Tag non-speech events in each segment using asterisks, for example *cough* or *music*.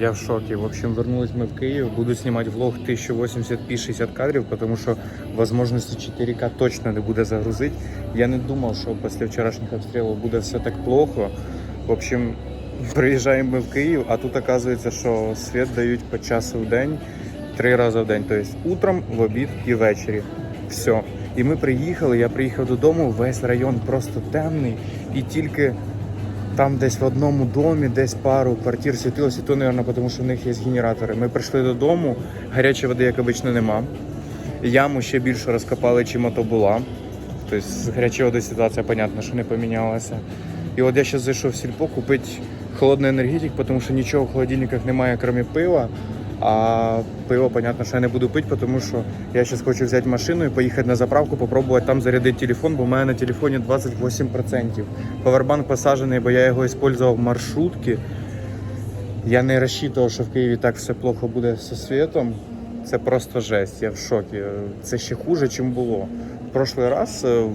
Я в шоке. В общем, вернулись мы в Киев. Буду снимать влог 1080p 60 кадрів, тому що возможності 4К точно не буде загрузити. Я не думав, що після вчорашніх обстрілів буде все так плохо. В общем, приїжджаємо ми в Київ, а тут оказується, що світ дають по часу в день, три рази в день. Тобто утром, в обід і ввечері. Все. І ми приїхали, я приїхав додому, весь район просто темний, і тільки там десь в одному домі, десь пару квартир світилося, то, мабуть, тому що в них є генератори. Ми прийшли додому, гарячої води, як обично, нема. Яму ще більше розкопали, чим ото була. Тобто з гарячої води ситуація, понятно, що не помінялася. І от я зараз зайшов в сільпо купити холодний енергетик, тому що нічого в холодильниках немає, крім пива. А пиво, понятно, що я не буду пити, тому що я зараз хочу взяти машину і поїхати на заправку, попробувати там зарядити телефон, бо в мене на телефоні 28%. Повербанк посаджений, бо я його використовував в маршрутці. Я не розчитував, що в Києві так все плохо буде зі світом. Це просто жесть, я в шокі. Це ще хуже, ніж було. В прошлий раз е,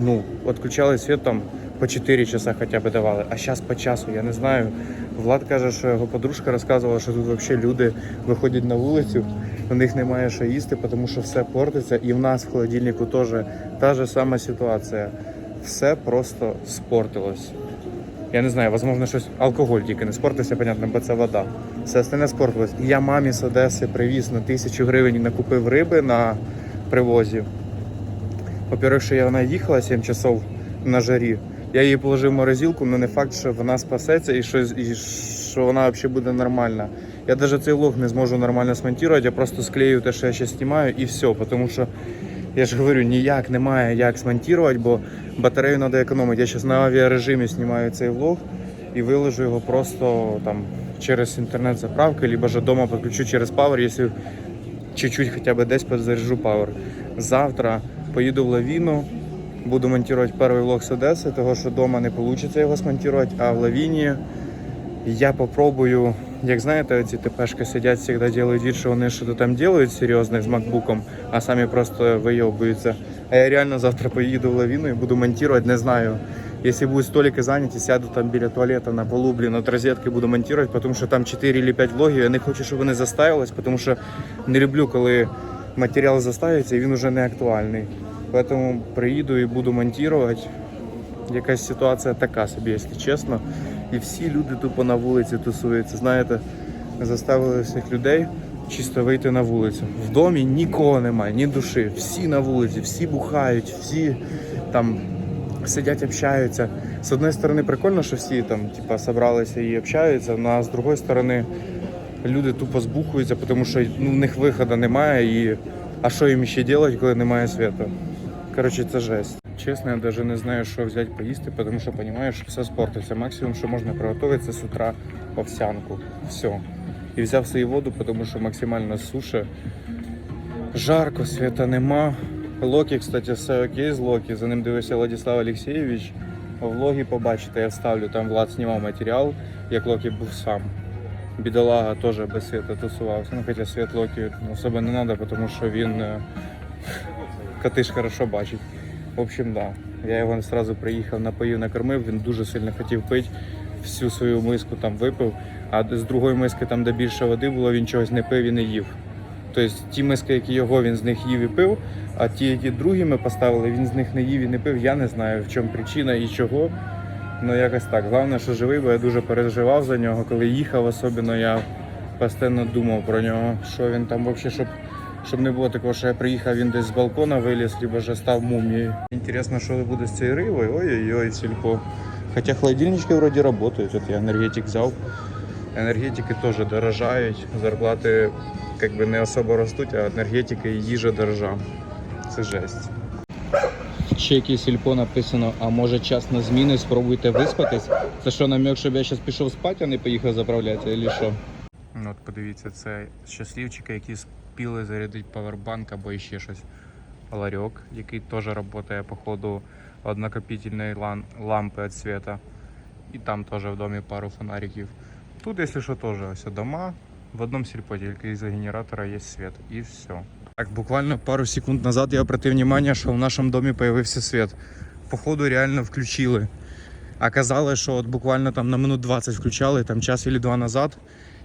ну, відключали світ там по 4 часа хоча б давали, а зараз по часу, я не знаю. Влад каже, що його подружка розказувала, що тут взагалі люди виходять на вулицю, у них немає що їсти, тому що все портиться. І в нас в холодильнику теж та ж сама ситуація. Все просто спортилось. Я не знаю, возможно, щось алкоголь тільки не спортився, понятно, бо це вода. Все остальне спортилось. І я мамі з Одеси привіз на тисячу гривень і накупив риби на привозі. По-перше, я вона їхала 7 часов на жарі. Я її положив в морозилку, але не факт, що вона спасеться і що, і що вона взагалі буде нормальна. Я навіть цей влог не зможу нормально смонтувати, я просто склею те, що я зараз знімаю, і все. Тому що я ж говорю, ніяк немає як смонтувати, бо батарею треба економити. Я зараз на авіарежимі знімаю цей влог і виложу його просто там через інтернет-заправки, либо ж вдома підключу через Power, якщо чуть-чуть хоча б десь підзаряджу Power. Завтра поїду в лавіну, буду монтувати перший влог з Одеси, того що вдома не вийде його смонтувати, а в лавіні я попробую, як знаєте, ці ТПшки сидять, завжди роблять вид, що вони щось там роблять серйозне з макбуком, а самі просто вийобуються. А я реально завтра поїду в лавіну і буду монтувати, не знаю. Якщо будуть столики зайняті, сяду там біля туалета на полу, блін, от розетки буду монтувати, тому що там 4 чи 5 влогів, я не хочу, щоб вони заставились, тому що не люблю, коли матеріал заставиться і він вже не актуальний. Тому приїду і буду монтувати. Якась ситуація така собі, якщо чесно. І всі люди тупо на вулиці тусуються. Знаєте, заставили всіх людей чисто вийти на вулицю. В домі нікого немає, ні душі. Всі на вулиці, всі бухають, всі там сидять, общаються. З однієї сторони, прикольно, що всі там типа, собралися і общаються, ну, а з другої сторони люди тупо збухуються, тому що ну, в них виходу немає. І... А що їм ще робити, коли немає світу? Коротше, це жесть. Чесно, я навіть не знаю, що взяти поїсти, тому що розумію, що все спортиться. Максимум, що можна приготувати, це з утра овсянку. Все. І взяв свою воду, тому що максимально суше. Жарко, світа нема. Локі, кстати, все окей з Локі. За ним дивився Владислав Олексійович. В влогі побачите, я вставлю, там Влад знімав матеріал, як Локі був сам. Бідолага теж без світа тусувався. Ну, хоча світ Локі особо не треба, тому що він котиш хорошо бачить. В общем, да. Я його одразу приїхав, напоїв, накормив, він дуже сильно хотів пити. Всю свою миску там випив, а з другої миски, там, де більше води було, він чогось не пив і не їв. Тобто ті миски, які його, він з них їв і пив, а ті, які другі ми поставили, він з них не їв і не пив. Я не знаю, в чому причина і чого. Ну якось так. Головне, що живий, бо я дуже переживав за нього. Коли їхав, особливо я постійно думав про нього, що він там взагалі, щоб, щоб не було такого, що я приїхав, він десь з балкона виліз, либо вже став мумією. Інтересно, що буде з цією рибою. Ой-ой-ой, сільпо. Хоча холодильнички вроді працюють. От я енергетик взяв. Енергетики теж дорожають, зарплати как би не особо ростуть, а енергетика і їжа дорожа. Це жесть. В чекі сільпо написано, а може час на зміни, спробуйте виспатись. Це що намек, щоб я зараз пішов спати, а не поїхав заправлятися, або що? Ну, от подивіться, це щасливчики, які спіли зарядити павербанк або ще щось. Ларьок, який теж працює по ходу однокопительної лан- лампи від світа. І там теж в домі пару фонариків. Тут, якщо що, теж ось дома. В одному сільпо тільки із-за генератора є світ. І все. Так, буквально пару секунд назад я обратив внимание, що в нашому домі появився світ. Походу реально включили. Оказалось, що от буквально там на минут 20 включали, там час или два назад.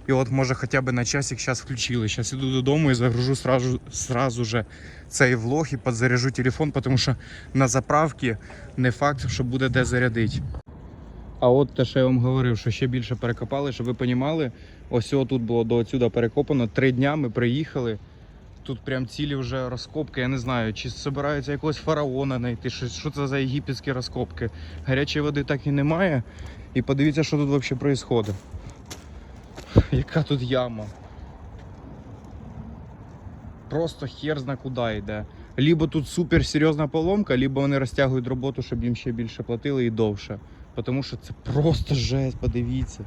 І от може хоча б на часик зараз включили. Зараз іду додому і загружу сразу, сразу же цей влог і підзаряжу телефон, тому що на заправці не факт, що буде де зарядити. А от те, що я вам говорив, що ще більше перекопали, щоб ви розуміли, ось тут було до отсюда перекопано. Три дня ми приїхали. Тут прям цілі вже розкопки. Я не знаю, чи збираються якогось фараона знайти, що, що це за єгипетські розкопки. Гарячої води так і немає. І подивіться, що тут взагалі відбувається. *laughs* Яка тут яма. Просто хер зна куди йде. Либо тут супер серйозна поломка, либо вони розтягують роботу, щоб їм ще більше платили і довше. Тому що це просто жесть, подивіться.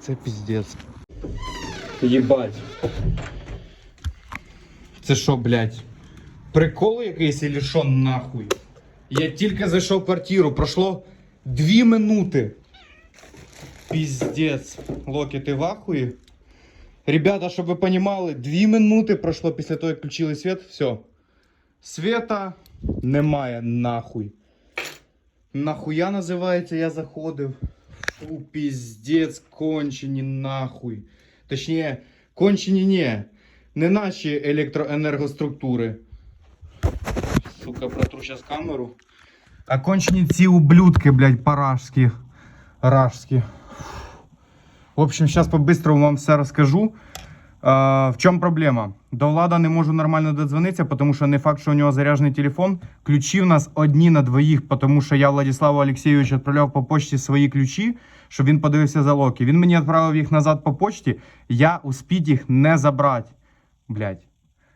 Це піздець. Єбать. Це що, блядь? Прикол якийсь или що нахуй? Я тільки зайшов в квартиру, пройшло дві минути. Піздець. Локі, ти в ахуї? Ребята, щоб ви розуміли, дві минути пройшло після того, як включили світ, все. Света немає нахуй. Нахуя називається, я заходив. Фу, піздець, кончені нахуй. Точніше, кончені не. Не наші електроенергоструктури. Сука, протру зараз камеру. А кончені ці ублюдки, блядь, парашські. Рашські. В общем, сейчас по-быстрому вам все розкажу. В чому проблема? До влада не можу нормально додзвонитися, тому що не факт, що у нього заряджений телефон. Ключі в нас одні на двоїх, тому що я Владиславу Олексійовичу відправляв по почті свої ключі, щоб він подивився за локи. Він мені відправив їх назад по почті. Я успів їх не забрати. Блять.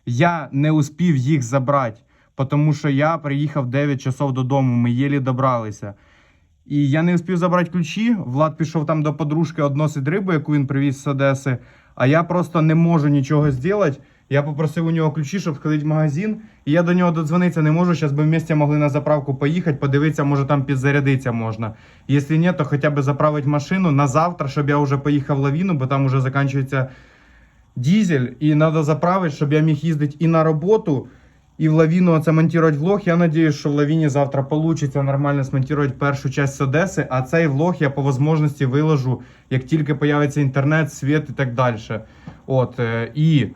Я не успів їх забрати, тому що я приїхав 9 часов додому, ми єлі добралися. І я не успів забрати ключі. Влад пішов там до подружки односить рибу, яку він привіз з Одеси. А я просто не можу нічого зробити. Я попросив у нього ключі, щоб сходити в магазин. І я до нього додзвонитися не можу. Зараз би вместе могли на заправку поїхати, подивитися, може там підзарядитися можна. Якщо ні, то хоча б заправити машину на завтра, щоб я вже поїхав в лавіну, бо там вже закінчується дизель. І треба заправити, щоб я міг їздити і на роботу, і в лавіну оце монтувати влог. Я сподіваюся, що в лавіні завтра вийде нормально смонтувати першу часть з Одеси, а цей влог я по можливості виложу, як тільки появиться інтернет, світ і так далі. От, е, і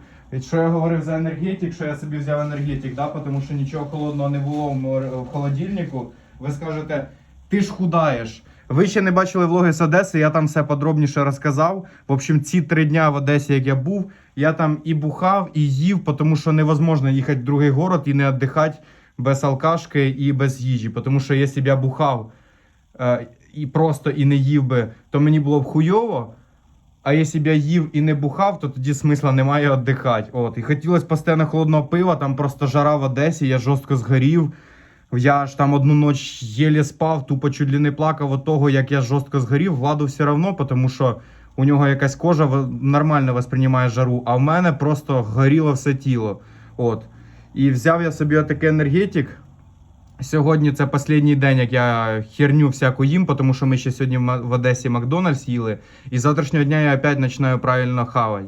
що я говорив за енергетик, що я собі взяв енергетик, да? тому що нічого холодного не було в холодильнику. Ви скажете, ти ж худаєш. Ви ще не бачили влоги з Одеси, я там все подробніше розказав. В общем, ці три дня в Одесі, як я був, я там і бухав, і їв, тому що невозможно їхати в другий город і не віддихати без алкашки і без їжі. Тому що якщо б я бухав е, і просто і не їв би, то мені було б хуйово. А якщо б я їв і не бухав, то тоді смисла немає віддихати. От. І хотілося постійно холодного пива, там просто жара в Одесі, я жорстко згорів. Я ж там одну ніч єлі спав, тупо чуть ли не плакав від того, як я жорстко згорів. Владу все одно, тому що у нього якась кожа нормально восприймає жару, а в мене просто горіло все тіло. От. І взяв я собі отакий енергетик. Сьогодні це останній день, як я херню всяку їм, тому що ми ще сьогодні в Одесі Макдональдс їли. І завтрашнього дня я опять починаю правильно хавати.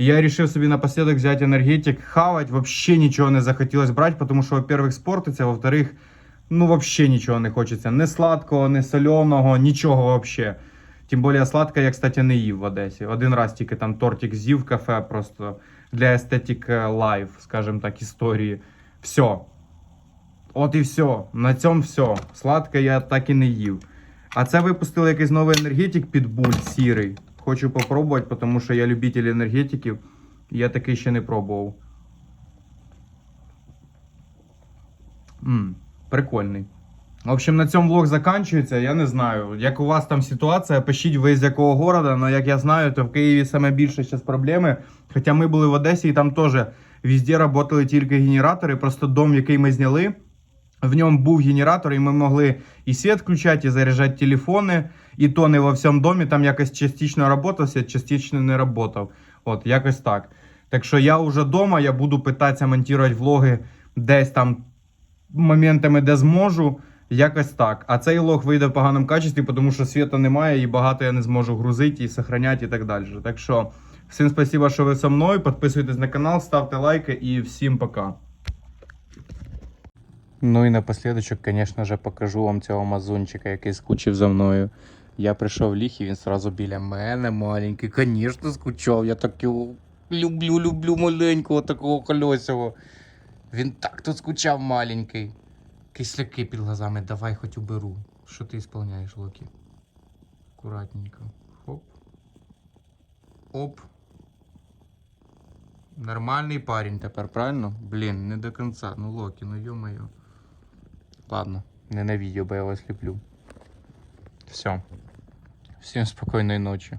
І я вирішив собі напоследок взяти енергетик, хавать, вообще нічого не захотілося брати, тому що, во-первых, спортиться, во-вторых, ну вообще нічого не хочеться. Ні сладкого, ні соленого, нічого вообще. Тим більше сладке я, кстати, не їв в Одесі. Один раз тільки там тортик з'їв в кафе просто для естетик лайф, скажімо так, історії. Все. От і все. На цьому все. Сладке я так і не їв. А це випустили якийсь новий енергетик під буль сірий. Хочу попробувати, тому що я любитель енергетиків. Я такий ще не пробував. Мм, прикольний. В общем, на цьому влог закінчується. Я не знаю, як у вас там ситуація. Пишіть ви з якого города, але як я знаю, то в Києві саме більше зараз проблеми. Хоча ми були в Одесі і там теж везде працювали тільки генератори. Просто дом, який ми зняли, в ньому був генератор, і ми могли і світ включати, і заряджати телефони. І то не во всьому домі, там якось частично працював світ, частично не працював. От, якось так. Так що я вже вдома, я буду питатися монтувати влоги десь там моментами, де зможу. Якось так. А цей лог вийде в поганому качестві, тому що світу немає і багато я не зможу грузити і сохраняти і так далі. Так що всім спасибо, що ви зі мною. Підписуйтесь на канал, ставте лайки і всім пока. Ну і напослідочок, звісно ж, покажу вам цього мазунчика, який скучив за мною. Я прийшов в ліг, і він сразу біля мене маленький. Звісно, скучав. Я так його люблю, люблю маленького такого колесього. Він так тут скучав маленький. Кисляки під глазами, давай хоч уберу. Що ти ісполняєш, Локі? Аккуратненько. Хоп. Оп. Нормальний парень тепер, правильно? Блін, не до кінця. Ну Локі, ну ё-моё. Ладно, не на відео, бо я вас люблю. Все. Всім спокійної ночі.